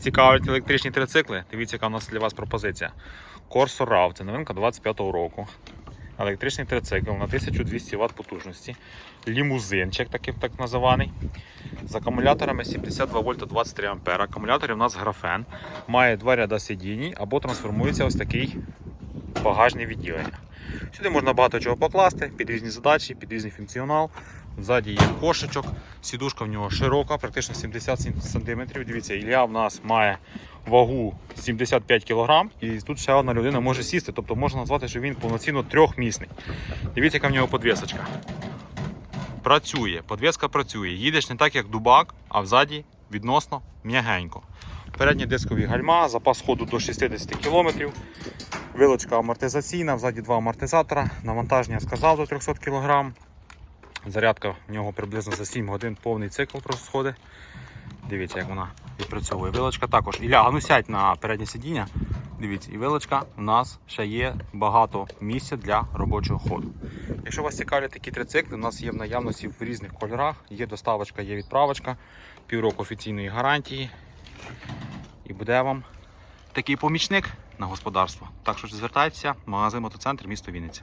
цікавлять електричні трицикли, дивіться, яка у нас для вас пропозиція. Corso RAV, це новинка 25-го року. Електричний трицикл на 1200 Вт потужності. Лімузинчик, такий так називаний. З акумуляторами 72 вольта 23 А. Акумулятори у нас графен. Має два ряда сидінь або трансформується ось такий багажне відділення. Сюди можна багато чого покласти, під різні задачі, під різний функціонал. Ззаді є кошечок, сідушка в нього широка, практично 70 см. Дивіться, Ілля в нас має вагу 75 кг, і тут ще одна людина може сісти, тобто можна назвати, що він повноцінно трьохмісний. Дивіться, яка в нього подвісочка. Працює, подвіска працює. Їдеш не так, як дубак, а взаді відносно м'ягенько. Передні дискові гальма, запас ходу до 60 км. Вилочка амортизаційна, взаді два амортизатора. Навантаження сказав до 300 кг. Зарядка в нього приблизно за 7 годин повний цикл проходить. Дивіться, як вона відпрацьовує. Вилочка також. Ілля, а ну сядь на переднє сидіння. Дивіться, і вилочка у нас ще є багато місця для робочого ходу. Якщо вас цікавлять такі трицикли, у нас є в наявності в різних кольорах. Є доставочка, є відправочка, півроку офіційної гарантії. І буде вам такий помічник на господарство. Так що звертайтеся, магазин мотоцентр, місто Вінниця.